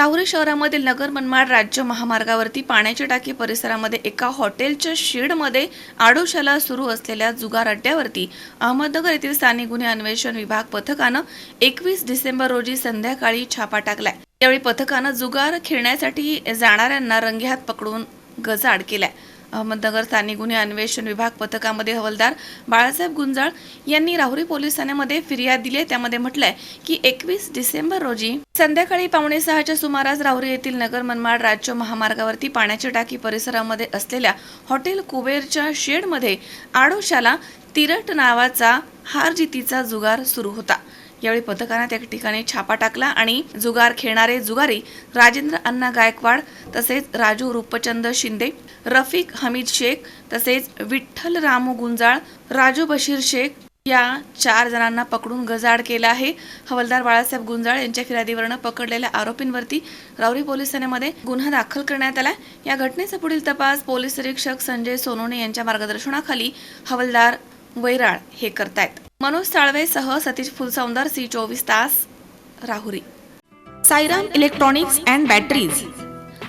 राहुरी शहरामधील नगर मनमाड राज्य महामार्गावरती पाण्याची टाकी परिसरामध्ये एका हॉटेलच्या शेडमध्ये आडोशाला सुरू असलेल्या जुगार अड्ड्यावरती अहमदनगर येथील स्थानिक गुन्हे अन्वेषण विभाग पथकानं एकवीस डिसेंबर रोजी संध्याकाळी छापा टाकलाय. यावेळी पथकानं जुगार खेळण्यासाठी जाणाऱ्यांना रंगेहात पकडून गजाड केलाय. अहमदनगर स्थानिक गुन्हे अन्वेषण विभाग पथकामध्ये हवालदार बाळासाहेब गुंजाळ यांनी राहुरी पोलीस ठाण्यामध्ये फिर्याद दिली त्यामध्ये म्हटलंय की एकवीस डिसेंबर रोजी संध्याकाळी पावणे सहाच्या सुमारास राहुरी येथील नगर मनमाड राज्य महामार्गावरती पाण्याची टाकी परिसरामध्ये असलेल्या हॉटेल कुबेरच्या शेडमध्ये आडोशाला तिरट नावाचा हारजितीचा जुगार सुरू होता. यावेळी पथकानं त्या ठिकाणी छापा टाकला आणि जुगार खेळणारे जुगारी राजेंद्र अण्णा गायकवाड तसेच राजू रूपचंद शिंदे रफिक हमीद शेख तसेच विठ्ठल रामू गुंजाळ राजू बशीर शेख या चार जणांना पकडून गजाड केला आहे. हवालदार बाळासाहेब गुंजाळ यांच्या फिर्यादीवरनं पकडलेल्या आरोपींवरती राऊरी पोलीस ठाण्यामध्ये गुन्हा दाखल करण्यात आला या घटनेचा पुढील तपास पोलीस निरीक्षक संजय सोनोने यांच्या मार्गदर्शनाखाली हवालदार वैराळ हे करतायत. मनोज साळवेसह सतीश फुलसौंदर सी चोवीस तास Rahuri. Sairam electronics and batteries.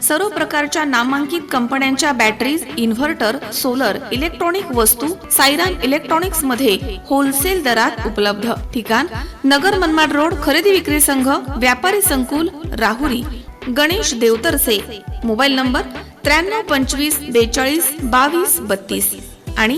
सर्व प्रकारच्या नामांकित कंपन्यांच्या बॅटरीज इन्व्हर्टर सोलर इलेक्ट्रॉनिक वस्तू सायरान इलेक्ट्रॉनिक्समध्ये होलसेल दरात उपलब्ध. ठिकाण नगर मनमाड रोड खरेदी विक्री संघ व्यापारी संकुल राहुरी. गणेश देवतरसे. मोबाईल नंबर त्र्याण्णव पंचवीस बेचाळीस बावीस बत्तीस. आणि